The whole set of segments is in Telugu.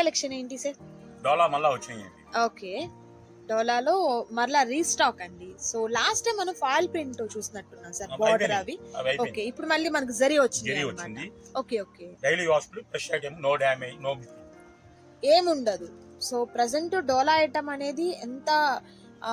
కలెక్షన్ ఏంటి సార్ డోలా మళ్ళా వచ్చినాయి ఓకే. డోలాలో మరలా రీస్టాక్ అండి. సో లాస్ట్ టైం మనం ఫాయిల్ ప్రింట్ చూసినట్టున్నాం సార్ బార్డర్. అవి. ఓకే ఇప్పుడు మళ్ళీ మనకు జరి వచ్చింది జరీ అన్నమాట. వచ్చింది. Okay okay. Daily వాష్లు fresh item no damage no ఏముండదు. సో ప్రజెంట్ డోలా ఐటమ్ అనేది ఎంత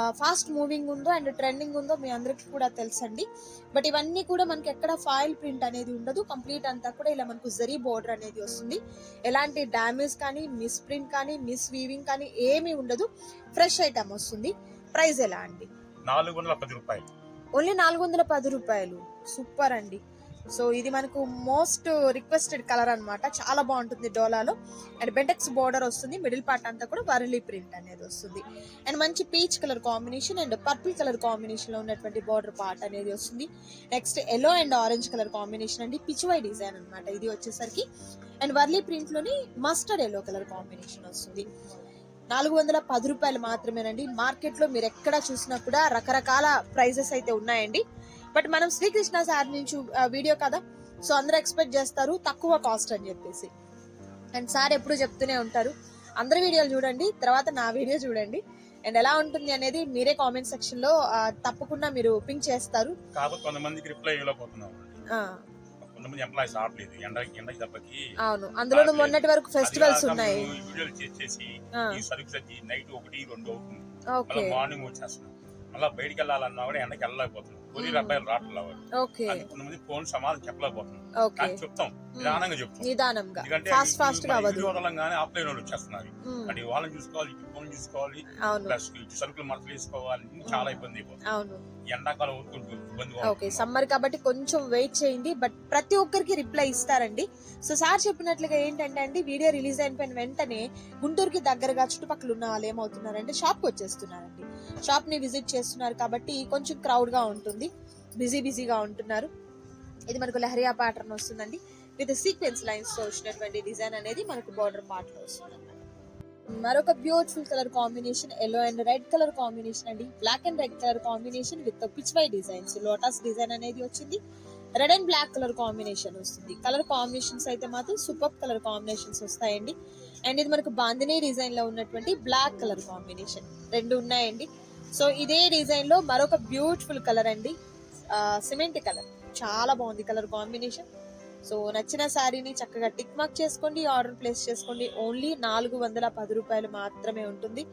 ఫాస్ట్ మూవింగ్ ఉందో అండ్ ట్రెండింగ్ ఉందో మీ అందరికీ కూడా తెలుసండి. బట్ ఇవన్నీ కూడా మనకి ఎక్కడ ఫాయిల్ ప్రింట్ అనేది ఉండదు. కంప్లీట్ అంతా కూడా ఇలా మనకు జరీ బోర్డర్ అనేది వస్తుంది. ఎలాంటి డ్యామేజ్ కానీ మిస్ ప్రింట్ కానీ మిస్ వీవింగ్ కానీ ఏమీ ఉండదు. ఫ్రెష్ ఐటమ్ వస్తుంది. ప్రైస్ ఎలా అండి? నాలుగు వందల పది రూపాయలు. ఓన్లీ నాలుగు వందల పది రూపాయలు. సూపర్ అండి. సో ఇది మనకు మోస్ట్ రిక్వెస్టెడ్ కలర్ అన్నమాట. చాలా బాగుంటుంది డోలాలో. అండ్ బెంటెక్స్ బోర్డర్ వస్తుంది. మిడిల్ పార్ట్ అంతా కూడా వరలీ ప్రింట్ అనేది వస్తుంది. అండ్ మంచి peach colour combination and purple colour కాంబినేషన్లో ఉన్నటువంటి బోర్డర్ పార్ట్ అనేది వస్తుంది. Next yellow and orange colour combination అండి. పిచ్వై డిజైన్ అనమాట ఇది వచ్చేసరికి. అండ్ వర్లీ ప్రింట్లోని మస్టర్డ్ ఎల్లో కలర్ కాంబినేషన్ వస్తుంది. నాలుగు వందల పది రూపాయలు మాత్రమేనండి. మార్కెట్లో మీరు ఎక్కడ చూసినా కూడా రకరకాల ప్రైజెస్ అయితే ఉన్నాయండి. బట్ మనం శ్రీకృష్ణ సార్ నుంచి వీడియో కదా. సో అందరూ ఎక్స్పెక్ట్ చేస్తారు తక్కువ కాస్ట్ అని చెప్పేసి. అండ్ సార్ ఎప్పుడు చెప్తూనే ఉంటారు. అందరి వీడియోలు చూడండి తర్వాత నా వీడియో చూడండి. అండ్ ఎలా ఉంటుంది అనేది మీరే కామెంట్ సెక్షన్లో తప్పకుండా మీరు పింక్ చేస్తారు. కాకపోతే కొంతమందికి రిప్లై ఇవ్వలేకపోతున్నాం. ఆ, కొంతమంది ఎంప్లాయీస్ ఆడలేదు ఎండ ఎండకి దెబ్బకి అవును. అందులోనూ మొన్నటి వరకు ఫెస్టివల్స్ ఉన్నాయి. వీడియోలు ఈ నైట్ ఒకటి రెండు అవుతుంది. మళ్ళీ మార్నింగ్ వచ్చేస్తున్నాం. మళ్ళీ బయటికి వెళ్ళాలన్నా కూడా ఎండకి వెళ్ళలేకపోతున్నాం. కొరియర్ అబ్బాయిలు రావట్లేదు. ఓకే. కొంతమంది ఫోన్ సమాధానం చెప్పలేకపోతున్నాం. ఓకే. కానీ చెప్తాం. నిదానంగా చెప్తాం. నిదానంగా. ఎందుకంటే ఫాస్ట్ ఫాస్ట్గా అవ్వదు వదలంగానే ఆఫ్లైన్ వాళ్ళు వచ్చేస్తున్నారు. అంటే వాళ్ళని చూసుకోవాలి ఇటు ఫోన్ చూసుకోవాలి అవును. ప్లస్ ఇటు సరుకులు వేసుకోవాలి చాలా ఇబ్బంది అయిపోతుంది. అవును. ఎండాకాలం ఊరుకుంటూ ఇబ్బంది ఓకే సమ్మర్ కాబట్టి కొంచెం వెయిట్ చేయండి బట్ ప్రతి ఒక్కరికి రిప్లై ఇస్తారండి. సో సార్ చెప్పినట్లుగా ఏంటంటే అండి వీడియో రిలీజ్ అయిపోయిన వెంటనే గుంటూరుకి దగ్గరగా చుట్టుపక్కల ఉన్న వాళ్ళు ఏమవుతున్నారంటే షాప్కి వచ్చేస్తున్నారండి. షాప్ని విజిట్ చేస్తున్నారు కాబట్టి కొంచెం క్రౌడ్గా ఉంటుంది. బిజీ బిజీగా ఉంటున్నారు. ఇది మనకు లహరియా ప్యాటర్న్ వస్తుందండి. విత్ సీక్వెన్స్ లైన్స్తో వచ్చినటువంటి డిజైన్ అనేది మనకు బార్డర్ పార్ట్లో వస్తుంది మరొక beautiful colour combination yellow and red colour combination అండి. Black and red colour combination with Pichwai designs lotus design అనేది వచ్చింది. Red and black colour combination వస్తుంది. కలర్ కాంబినేషన్స్ అయితే మాత్రం సూపర్ కలర్ కాంబినేషన్స్ వస్తాయండి. అండ్ ఇది మనకు బాందినీ డిజైన్లో ఉన్నటువంటి బ్లాక్ కలర్ కాంబినేషన్ రెండు ఉన్నాయండి. సో ఇదే డిజైన్లో మరొక బ్యూటిఫుల్ కలర్ అండి. Cement colour. చాలా బాగుంది కలర్ కాంబినేషన్. సో నచ్చిన శారీని చక్కగా టిక్ మార్క్ చేసుకోండి ఆర్డర్ ప్లేస్ చేసుకోండి. ఓన్లీ నాలుగు వందల పది రూపాయలు మాత్రమే ఉంటుంది.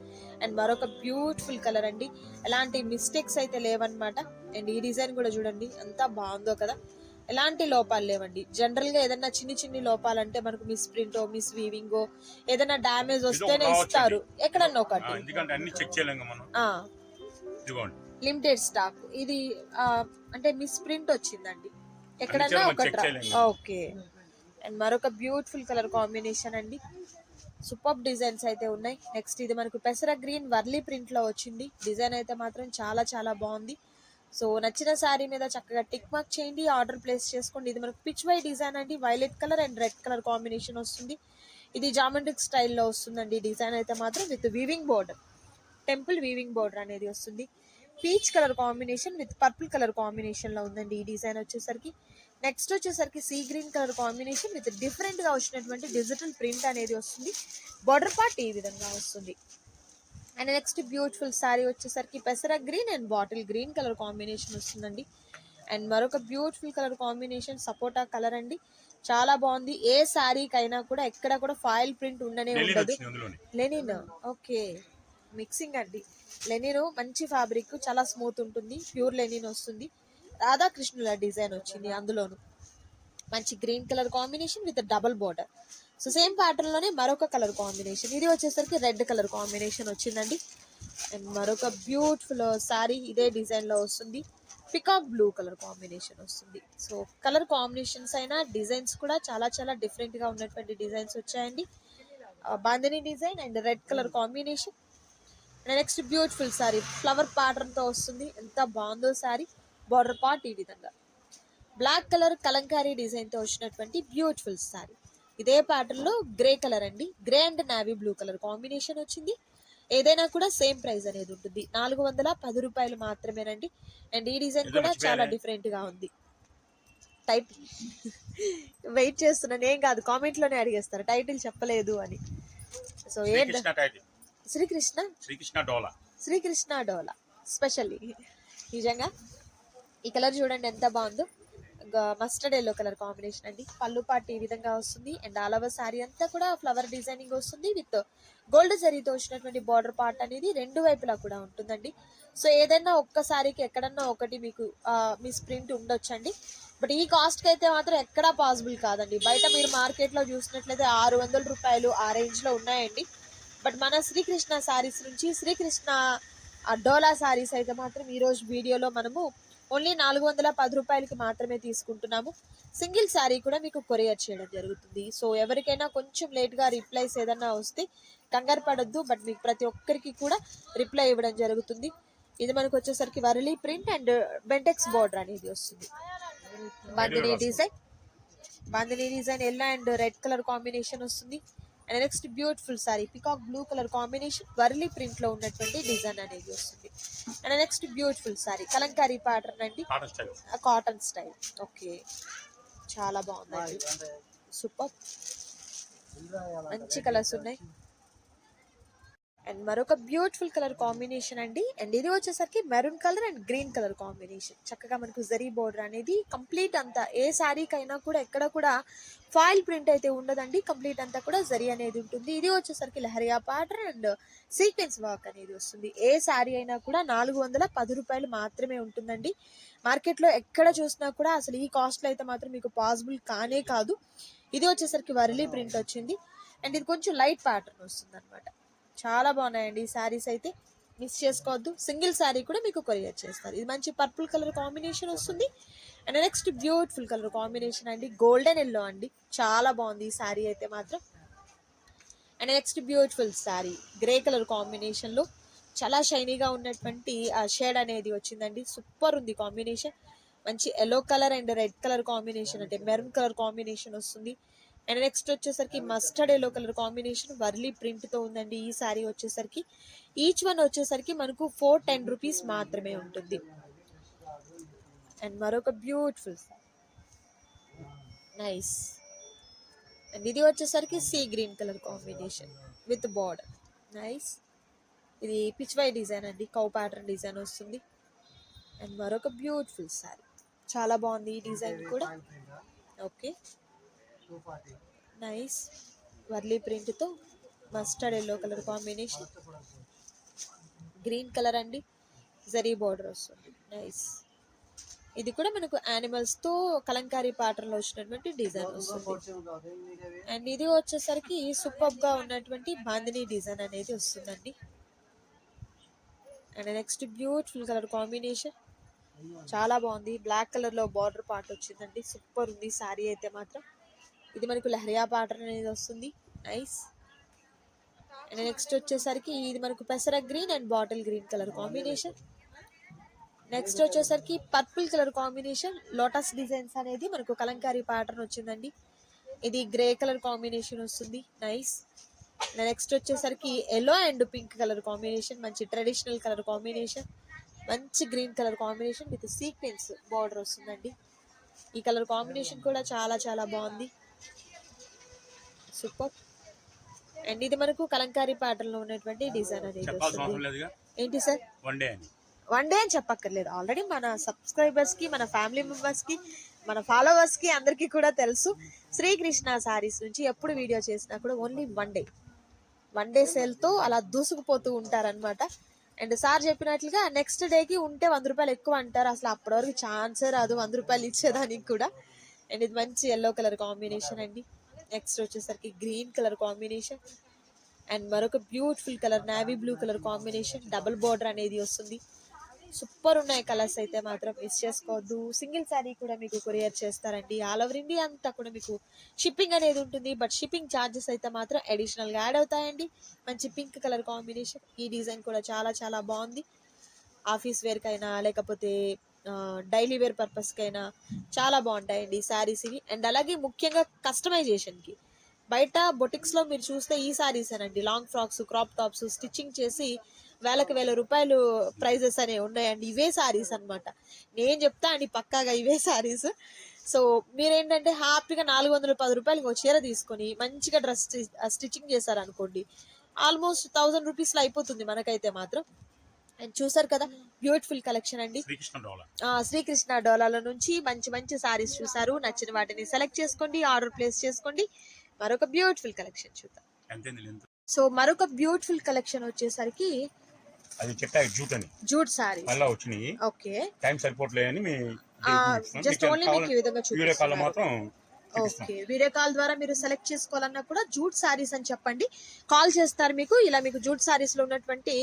అండ్ మరొక బ్యూటిఫుల్ కలర్ అండి. ఎలాంటి మిస్టేక్స్ అయితే లేవన్నమాట. అండ్ ఈ డిజైన్ కూడా చూడండి ఎంత బాగుందో కదా? ఎలాంటి లోపాలు లేవండి. జనరల్గా ఏదైనా చిన్ని చిన్ని లోపాలు అంటే మనకు మిస్ ప్రింటో మిస్ వీవింగో ఏదైనా డామేజ్ వస్తేనే. ఇస్తారు. ఎక్కడన్నా ఒకటి. ఎందుకంటే అన్ని చెక్ చేయలేం కదా మనం. ఇదిగోండి. లిమిటెడ్ స్టాక్ ఇది అంటే మిస్ ప్రింట్ వచ్చిందండి. ఎక్కడన్నా ఒకటి. ఓకే. అండ్ మరొక బ్యూటిఫుల్ కలర్ కాంబినేషన్ అండి. సూపర్ డిజైన్స్ అయితే ఉన్నాయి. నెక్స్ట్ ఇది మనకు పెసర గ్రీన్ వర్లీ ప్రింట్లో వచ్చింది. డిజైన్ అయితే మాత్రం చాలా చాలా బాగుంది. సో నచ్చిన శారీ మీద చక్కగా టిక్ మార్క్ చేయండి ఆర్డర్ ప్లేస్ చేసుకోండి. ఇది మనకు పిచ్ వై డిజైన్ అండి. Violet colour and red colour combination వస్తుంది. ఇది జామెంట్రిక్ స్టైల్లో వస్తుందండి డిజైన్ అయితే మాత్రం with weaving border temple weaving border అనేది వస్తుంది. Peach colour combination with purple colour కాంబినేషన్లో ఉందండి ఈ డిజైన్ వచ్చేసరికి. నెక్స్ట్ వచ్చేసరికి sea green colour combination with డిఫరెంట్గా వచ్చినటువంటి డిజిటల్ ప్రింట్ అనేది వస్తుంది. బార్డర్ పార్ట్ ఈ విధంగా వస్తుంది. అండ్ నెక్స్ట్ బ్యూటిఫుల్ శారీ వచ్చేసరికి పెసర green and bottle green colour combination వస్తుందండి. అండ్ మరొక బ్యూటిఫుల్ కలర్ కాంబినేషన్ సపోటా కలర్ అండి. చాలా బాగుంది. ఏ శారీకైనా కూడా ఎక్కడ కూడా ఫాయిల్ ప్రింట్ ఉండనే ఉండదు. Linen okay. మిక్సింగ్ అండి. లెనిన్ మంచి ఫ్యాబ్రిక్ చాలా స్మూత్ ఉంటుంది. ప్యూర్ లెనిన్ వస్తుంది. రాధాకృష్ణుల డిజైన్ వచ్చింది అందులోను. మంచి green colour combination with double border. So same ప్యాటర్న్లోనే మరొక కలర్ కాంబినేషన్ ఇది వచ్చేసరికి రెడ్ కలర్ కాంబినేషన్ వచ్చిందండి. అండ్ మరొక బ్యూటిఫుల్ శారీ ఇదే డిజైన్లో వస్తుంది. పికాక్ బ్లూ కలర్ కాంబినేషన్ వస్తుంది. సో కలర్ కాంబినేషన్స్ అయినా డిజైన్స్ కూడా చాలా చాలా డిఫరెంట్గా ఉన్నటువంటి డిజైన్స్ వచ్చాయండి. Bandhani design and red colour combination and next beautiful sari flower ప్యాటర్న్తో వస్తుంది. ఎంత బాగుందో శారీ బార్డర్ పార్ట్ ఈ విధంగా. బ్లాక్ కలర్ కలంకారీ డిజైన్తో వచ్చినటువంటి బ్యూటిఫుల్ శారీ ఇదే ప్యాటర్న్లో గ్రే కలర్ అండి. Grey and navy blue colour combination వచ్చింది. ఏదైనా కూడా సేమ్ ప్రైస్ అనేది ఉంటుంది. నాలుగు వందల పది రూపాయలు మాత్రమేనండి. అండ్ ఈ డిజైన్ కూడా? చాలా డిఫరెంట్గా ఉంది. టైటిల్ వెయిట్ చేస్తున్నాను. ఏం కాదు కామెంట్లోనే అడిగేస్తారు. టైటిల్ చెప్పలేదు అని. సో ఏ శ్రీకృష్ణ శ్రీకృష్ణ? డోలా. శ్రీకృష్ణ డోలా. స్పెషల్లీ నిజంగా ఈ కలర్ చూడండి ఎంత బాగుందో. మస్టర్డ్ ఎల్లో కలర్ కాంబినేషన్ అండి. పళ్ళు పాటు ఈ విధంగా వస్తుంది. అండ్ ఆల్ ఓవర్ శారీ అంతా కూడా ఫ్లవర్ డిజైనింగ్ వస్తుంది. విత్ గోల్డ్ జరీతో వచ్చినటువంటి బార్డర్ పార్ట్ అనేది రెండు వైపులా కూడా ఉంటుందండి. సో ఏదైనా ఒక్క సారీకి ఎక్కడన్నా ఒకటి మీకు మిస్ ప్రింట్ ఉండొచ్చండి. బట్ ఈ కాస్ట్కి అయితే మాత్రం ఎక్కడా పాసిబుల్ కాదండి. బయట మీరు మార్కెట్లో చూసినట్లయితే ఆరు వందల రూపాయలు ఆ రేంజ్లో ఉన్నాయండి. బట్ మన శ్రీకృష్ణ సారీస్ నుంచి శ్రీకృష్ణ డోలా సారీస్ అయితే మాత్రం ఈరోజు వీడియోలో మనము ఓన్లీ నాలుగు వందల పది రూపాయలకి మాత్రమే తీసుకుంటున్నాము. సింగిల్ శారీ కూడా మీకు కొరియర్ చేయడం జరుగుతుంది. సో ఎవరికైనా కొంచెం లేట్గా రిప్లైస్ ఏదన్నా వస్తే కంగారు పడొద్దు. బట్ మీకు ప్రతి ఒక్కరికి కూడా రిప్లై ఇవ్వడం జరుగుతుంది. ఇది మనకు వచ్చేసరికి Warli print and Bentex border అనేది వస్తుంది. Bandhani design bandhani design yellow and red colour combination వస్తుంది. And next beautiful sari peacock blue colour combination Warli ప్రింట్లో ఉన్నటువంటి డిజైన్ అనేది వస్తుంది. And next beautiful sari Kalamkari pattern అండి. Cotton style cotton style okay. చాలా బాగుందండి సూపర్. మంచి కలర్స్ ఉన్నాయి. అండ్ మరొక బ్యూటిఫుల్ కలర్ కాంబినేషన్ అండి. అండ్ ఇది వచ్చేసరికి maroon colour and green colour combination. చక్కగా మనకు జరీ బోర్డర్ అనేది కంప్లీట్ అంతా ఏ శారీకైనా కూడా ఎక్కడ కూడా ఫాయిల్ ప్రింట్ అయితే ఉండదండి. కంప్లీట్ అంతా కూడా జరీ అనేది ఉంటుంది. ఇది వచ్చేసరికి Leheriya pattern and sequence work అనేది వస్తుంది. ఏ శారీ అయినా కూడా నాలుగు వందల పది రూపాయలు మాత్రమే ఉంటుందండి. మార్కెట్లో ఎక్కడ చూసినా కూడా అసలు ఈ కాస్ట్లో అయితే మాత్రం మీకు పాసిబుల్ కానే కాదు. ఇది వచ్చేసరికి వరలీ ప్రింట్ వచ్చింది. అండ్ ఇది కొంచెం లైట్ ప్యాటర్న్ వస్తుంది అనమాట చాలా బాగున్నాయండి. ఈ శారీస్ అయితే మిస్ చేసుకోవద్దు. సింగిల్ శారీ కూడా మీకు కొరియర్ చేస్తారు. ఇది మంచి పర్పుల్ కలర్ కాంబినేషన్ వస్తుంది. And next beautiful colour combination అండి. గోల్డెన్ ఎల్లో అండి. చాలా బాగుంది ఈ శారీ అయితే మాత్రం. And next beautiful sari. Grey colour కాంబినేషన్లో చాలా షైనీగా ఉన్నటువంటి ఆ షేడ్ అనేది వచ్చిందండి. సూపర్ ఉంది కాంబినేషన్. మంచి yellow colour and red colour combination అంటే మెరూన్ కలర్ కాంబినేషన్ వస్తుంది. అండ్ నెక్స్ట్ వచ్చేసరికి mustard yellow colour combination Warli ప్రింట్తో ఉందండి. ఈ శారీ వచ్చేసరికి ఈచ్ వన్ వచ్చేసరికి మనకు ఫోర్ టెన్ రూపీస్ మాత్రమే ఉంటుంది. అండ్ మరొక బ్యూటిఫుల్ నైస్ అండ్ ఇది వచ్చేసరికి sea green colour combination with border nice ఇది పిచ్వై డిజైన్ అండి. కౌ ప్యాటర్న్ డిజైన్ వస్తుంది. అండ్ మరొక బ్యూటిఫుల్ శారీ. చాలా బాగుంది ఈ డిజైన్ కూడా. Okay nice Warli ప్రింట్తో mustard yellow colour combination green colour అండి. జరీ బార్డర్ వస్తుంది. నైస్ ఇది కూడా మనకు యానిమల్స్తో కలంకారీ ప్యాటర్న్లో వచ్చినటువంటి డిజైన్ వస్తుంది. అండ్ ఇది వచ్చేసరికి సూపర్గా ఉన్నటువంటి బాందిని డిజైన్ అనేది వస్తుందండి. And next beautiful colour combination చాలా బాగుంది. బ్లాక్ కలర్లో బార్డర్ పార్ట్ వచ్చిందండి. సూపర్ ఉంది. శారీ అయితే మాత్రం. ఇది మనకు లహరియా పాటర్ అనేది వస్తుంది. నైస్ అండ్ నెక్స్ట్ వచ్చేసరికి ఇది మనకు పెసర green and bottle green colour combination. Next వచ్చేసరికి purple colour combination. Lotus designs అనేది మనకు కలంకారీ ప్యాటర్న్ వచ్చిందండి. ఇది గ్రే కలర్ కాంబినేషన్ వస్తుంది. నైస్ నెక్స్ట్ వచ్చేసరికి yellow and pink colour combination. మంచి ట్రెడిషనల్ కలర్ కాంబినేషన్. మంచి green colour combination with sequence border వస్తుందండి. ఈ కలర్ కాంబినేషన్ కూడా చాలా చాలా బాగుంది. సూపర్. అండ్ ఇది మనకు కలంకారీ ప్యాటర్న్లో ఉన్నటువంటి డిజైన్ అనేది వస్తుంది? ఏంటి సార్? వన్ డే అని. వన్ డే అని చెప్పక్కర్లేదు. ఆల్రెడీ మన సబ్స్క్రైబర్స్కి మన ఫ్యామిలీ మెంబర్స్కి మన ఫాలోవర్స్కి అందరికీ కూడా తెలుసు. శ్రీకృష్ణ సారీస్ నుంచి ఎప్పుడు వీడియో చేసినా కూడా only one day one day సేల్తో అలా దూసుకుపోతూ ఉంటారన్నమాట. అండ్ సార్ చెప్పినట్లుగా నెక్స్ట్ డేకి ఉంటే వంద రూపాయలు ఎక్కువ అంటారు. అసలు అప్పటి వరకు ఛాన్సే రాదు. వంద రూపాయలు ఇచ్చేదానికి కూడా. అండ్ ఇది మంచి ఎల్లో కలర్ కాంబినేషన్ అండి. నెక్స్ట్ వచ్చేసరికి గ్రీన్ కలర్ కాంబినేషన్ అండ్ మరొక beautiful colour navy blue colour combination double border అనేది వస్తుంది. సూపర్ ఉన్నాయి కలర్స్ అయితే మాత్రం మిస్ చేసుకోవద్దు. సింగిల్ శారీ కూడా మీకు కొరియర్ చేస్తారండి. ఆల్ ఓవర్ ఇండియా అంతా కూడా మీకు షిప్పింగ్ అనేది ఉంటుంది. బట్ షిప్పింగ్ ఛార్జెస్ అయితే మాత్రం అడిషనల్గా యాడ్ అవుతాయండి. మంచి పింక్ కలర్ కాంబినేషన్ ఈ డిజైన్ కూడా చాలా చాలా బాగుంది. ఆఫీస్ వేర్కైనా లేకపోతే డైలీ వేర్ పర్పస్కైనా చాలా బాగుంటాయండి ఈ శారీస్ ఇవి. అండ్ అలాగే ముఖ్యంగా కస్టమైజేషన్కి. బయట బొటిక్స్లో మీరు చూస్తే ఈ శారీస్ అనండి long frocks crop tops stitching చేసి వేలకు వేల రూపాయలు ప్రైజెస్ అనేవి ఉన్నాయండి. ఇవే శారీస్ అనమాట నేను చెప్తా అండి పక్కాగా ఇవే శారీస్. సో మీరేంటంటే హ్యాపీగా నాలుగు వందల పది రూపాయలకి ఒక చీర తీసుకొని మంచిగా డ్రెస్ స్టిచ్చింగ్ చేశారనుకోండి ఆల్మోస్ట్ థౌజండ్ రూపీస్లో అయిపోతుంది మనకైతే మాత్రం. అండ్ చూసారు కదా బ్యూటిఫుల్ కలెక్షన్ అండి. శ్రీకృష్ణ డోలాల నుంచి మంచి మంచి సారీస్ చూసారు. నచ్చిన వాటిని సెలెక్ట్ చేసుకోండి ఆర్డర్ ప్లేస్ చేసుకోండి. మరొక బ్యూటిఫుల్ కలెక్షన్ చూద్దాం. సో మరొక బ్యూటిఫుల్ కలెక్షన్ వచ్చేసరికి అది చెప్పా జూట్ అని. జూట్ సారీ. వచ్చినాయి. ఓకే. టైం జస్ట్ ఓన్లీ మీకు ఈ విధంగా చూపిస్తున్నారు. మాత్రం ఓకే. వీడియో కాల్ ద్వారా మీరు సెలెక్ట్ చేసుకోవాలన్నా కూడా జూట్ సారీస్ అని చెప్పండి. కాల్ చేస్తారు మీకు. ఇలా మీకు జూట్ సారీస్లో ఉన్నటువంటి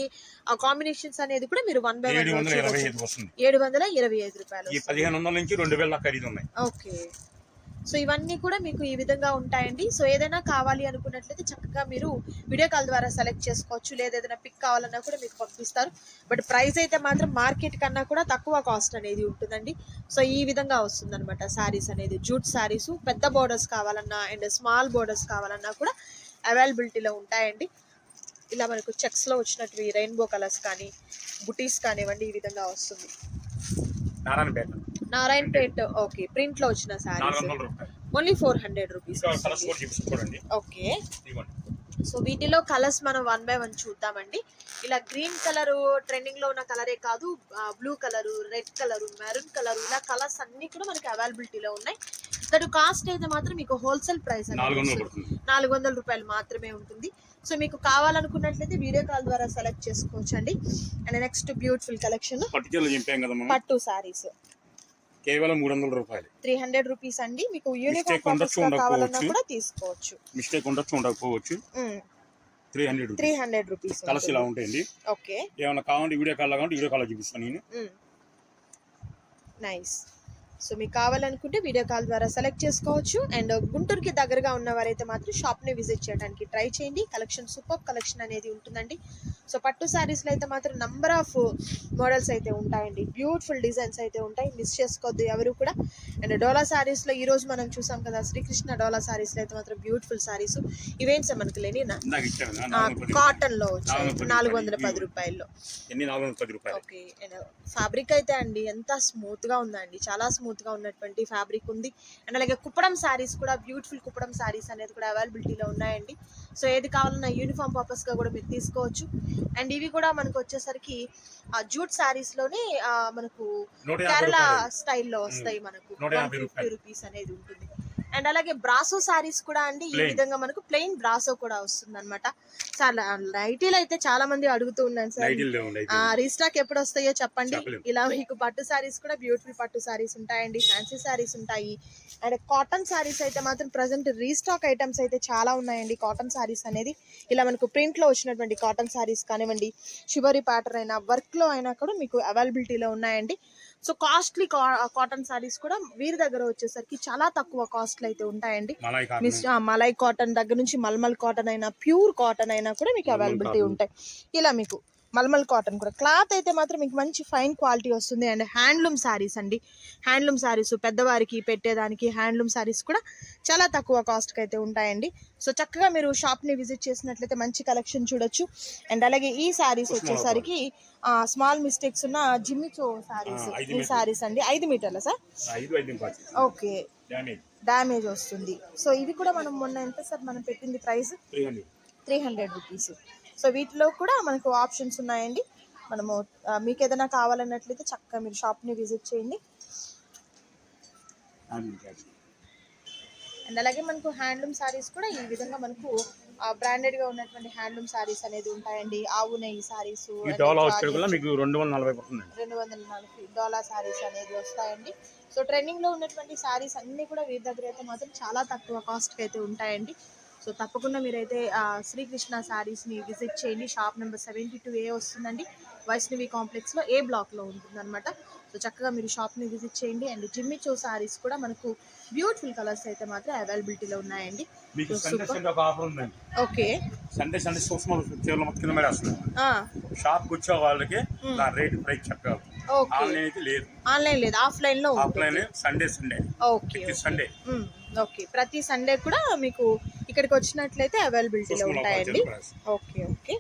కాంబినేషన్స్ అనేది కూడా మీరు వన్ బై ఏడు వన్ వందల ఇరవై ఐదు వస్తుంది. ఏడు వందల ఇరవై ఐదు రూపాయలు పదిహేను వందల నుంచి రెండు వేల ఖరీదు ఉన్నాయి. ఓకే. సో ఇవన్నీ కూడా మీకు ఈ విధంగా ఉంటాయండి. సో ఏదైనా కావాలి అనుకున్నట్లయితే చక్కగా మీరు వీడియో కాల్ ద్వారా సెలెక్ట్ చేసుకోవచ్చు. లేదా ఏదైనా పిక్ కావాలన్నా కూడా మీకు పంపిస్తారు. బట్ ప్రైస్ అయితే మాత్రం మార్కెట్ కన్నా కూడా తక్కువ కాస్ట్ అనేది ఉంటుందండి. సో ఈ విధంగా వస్తుంది అనమాట శారీస్ అనేది. జూట్ శారీస్ పెద్ద బోర్డర్స్ కావాలన్నా అండ్ స్మాల్ బోర్డర్స్ కావాలన్నా కూడా అవైలబిలిటీలో ఉంటాయండి. ఇలా మనకు చెక్స్లో వచ్చినట్టు రెయిన్బో కలర్స్ కానీ బుటీస్ కానివ్వండి ఈ విధంగా వస్తుంది. నారాయణపేట. నారాయణపేట్ ఓకే ప్రింట్లో వచ్చిన రూపాయలు. Only four hundred rupees okay. So వీటిలో కలర్స్ మనం వన్ బై వన్ చూద్దామండి. ఇలా గ్రీన్ కలర్ ట్రెండింగ్లో ఉన్న కలరే కాదు blue colour red colour maroon colour ఇలా కలర్స్ అన్ని కూడా మనకి అవైలబిలిటీలో ఉన్నాయి. దట్ కాస్ట్ అయితే మాత్రం మీకు హోల్సేల్ ప్రైస్ నాలుగు వందలు పడుతుంది. నాలుగు వందల రూపాయలు మాత్రమే ఉంటుంది. సో మీకు కావాలనుకున్నట్లయితే వీడియో కాల్ ద్వారా సెలెక్ట్ చేసుకోవచ్చు అండి అండ్ నెక్స్ట్ బ్యూటిఫుల్ కలెక్షన్ పట్టు సారీస్ కేవలం మూడు వందల రూపాయలు. త్రీ హండ్రెడ్ రూపీస్ అండి. మీకు యూనిఫామ్ ఉండొచ్చు, ఉండకపోవచ్చు. కూడా తీసుకోవచ్చు. మిస్టేక్ ఉండొచ్చు ఉండకపోవచ్చు. Three hundred three hundred rupees colours ఇలా ఉంటాయండి. ఓకే. ఏమైనా కావాలంటే వీడియో కాల్ కావాలంటే వీడియో కాల్ చూపిస్తాను నేను. నైస్. సో మీకు కావాలనుకుంటే వీడియో కాల్ ద్వారా సెలెక్ట్ చేసుకోవచ్చు. అండ్ గుంటూరుకి దగ్గరగా ఉన్నవారైతే మాత్రం షాప్ని విజిట్ చేయడానికి ట్రై చేయండి. కలెక్షన్ సూపర్ కలెక్షన్ అనేది ఉంటుందండి. సో పట్టు శారీస్లో అయితే మాత్రం నంబర్ ఆఫ్ మోడల్స్ అయితే ఉంటాయండి. బ్యూటిఫుల్ డిజైన్స్ అయితే ఉంటాయి. మిస్ చేసుకోవద్దు ఎవరు కూడా. అండ్ డోలా శారీస్లో ఈరోజు మనం చూసాం కదా శ్రీకృష్ణ డోలా శారీస్లో అయితే మాత్రం బ్యూటిఫుల్ శారీస్ ఇవేంటి సార్ మనకి పది కాటన్లో నాలుగు వందల పది ఇవి. రూపాయల్లో. ఓకే. ఫ్యాబ్రిక్ అయితే అండి ఎంత స్మూత్గా ఉందండి. చాలా స్మూత్ గా ఉన్నటువంటి ఫ్యాబ్రిక్ ఉంది. అండ్ అలాగే కుప్పడం శారీస్ కూడా బ్యూటిఫుల్ కుప్పడం శారీస్ అనేది కూడా అవైలబిలిటీలో ఉన్నాయండి. సో ఏది కావాలన్నా యూనిఫామ్ పర్పస్గా కూడా మీరు తీసుకోవచ్చు. అండ్ ఇవి కూడా మనకు వచ్చేసరికి ఆ జూట్ శారీస్లోనే ఆ, మనకు కేరళ స్టైల్లో వస్తాయి మనకు. ఫిఫ్టీ. రూపీస్ అనేది ఉంటుంది. అండ్ అలాగే బ్రాసో శారీస్ కూడా అండి ఈ. విధంగా మనకు ప్లెయిన్ బ్రాసో కూడా వస్తుంది అనమాట చాలా నైటీలు అయితే చాలా మంది అడుగుతూ ఉన్నాను సార్. రీస్టాక్ ఎప్పుడు వస్తాయో చెప్పండి. ఇలా మీకు పట్టు సారీస్ కూడా బ్యూటిఫుల్ పట్టు సారీస్ ఉంటాయండి ఫ్యాన్సీ సారీస్ ఉంటాయి. అండ్ కాటన్ సారీస్ అయితే మాత్రం ప్రజెంట్ రీస్టాక్ ఐటమ్స్ అయితే చాలా ఉన్నాయండి కాటన్ సారీస్ అనేది. ఇలా మనకు ప్రింట్లో వచ్చినటువంటి కాటన్ సారీస్ కానివ్వండి షివరీ ప్యాటర్న్ అయినా వర్క్లో అయినా కూడా మీకు అవైలబిలిటీలో ఉన్నాయండి. సో కాస్ట్లీ కాటన్ సారీస్ కూడా వీరి దగ్గర వచ్చేసరికి చాలా తక్కువ కాస్ట్లు అయితే ఉంటాయండి. మలై కాటన్. దగ్గర నుంచి మల్మల్ కాటన్ అయినా ప్యూర్ కాటన్ అయినా కూడా మీకు అవైలబిలిటీ. ఉంటాయి. ఇలా మీకు మల్మల్ కాటన్ కూడా. క్లాత్ అయితే మాత్రం మీకు మంచి ఫైన్ క్వాలిటీ వస్తుంది. అండ్ హ్యాండ్లూమ్ శారీస్ అండి. హ్యాండ్లూమ్ శారీస్ పెద్దవారికి పెట్టేదానికి హ్యాండ్లూమ్ శారీస్ కూడా చాలా తక్కువ కాస్ట్కి అయితే ఉంటాయండి. సో చక్కగా మీరు షాప్ని విజిట్ చేసినట్లయితే మంచి కలెక్షన్ చూడొచ్చు. అండ్ అలాగే ఈ శారీస్ వచ్చేసరికి స్మాల్ మిస్టేక్స్ ఉన్న జిమ్మిచో శారీస్ ఈ. శారీస్ అండి. ఐదు మీటర్ల సార్? ఓకే. డ్యామేజ్ వస్తుంది. సో ఇవి కూడా మనం మొన్న ఎంత సార్ మనం పెట్టింది price three hundred rupees so వీటిలో కూడా మనకు ఆప్షన్స్ ఉన్నాయండి. మనము మీకు ఏదైనా కావాలన్నట్లయితే చక్కగా మీరు షాప్ని విజిట్ చేయండి. అండ్ అలాగే మనకు హ్యాండ్లూమ్ సారీస్ కూడా ఈ విధంగా మనకు బ్రాండెడ్గా ఉన్నటువంటి హ్యాండ్లూమ్ సారీస్ అనేది ఉంటాయండి. ఆవు నెయ్యి మీకు రెండు వందల నలభై రెండు వందల నలభై డాలర్ శారీస్ అనేది వస్తాయండి. సో ట్రెండింగ్లో ఉన్నటువంటి శారీస్ అన్ని కూడా వీరి దగ్గర అయితే మాత్రం చాలా తక్కువ కాస్ట్కి అయితే ఉంటాయండి. సో తప్పకుండా మీరైతే శ్రీకృష్ణ శారీస్ని విజిట్ చేయండి. Shop number seventy two A వస్తుందండి. వైష్ణవి కాంప్లెక్స్లో ఏ బ్లాక్లో ఉంటుందన్నమాట. సో చక్కగా మీరు షాప్ని విజిట్ చేయండి. అండ్ జిమ్మి చో శారీస్ కూడా మనకు బ్యూటిఫుల్ కలర్స్ అయితే మాత్రం అవైలబిలిటీలో ఉన్నాయండి. ఓకే. సండే సండే సూక్ష్మ కింద షాప్కి వచ్చే వాళ్ళకి నా రేట్ ప్రైస్ ఆన్లైన్ అయితే లేదు. ఆన్లైన్ లేదు. ఆఫ్లైన్లో offline Sunday Sunday. Okay Sunday. Okay. ప్రతి సండే కూడా మీకు ఇక్కడికి వచ్చినట్లయితే అవైలబిలిటీలో ఉంటాయండి. Okay okay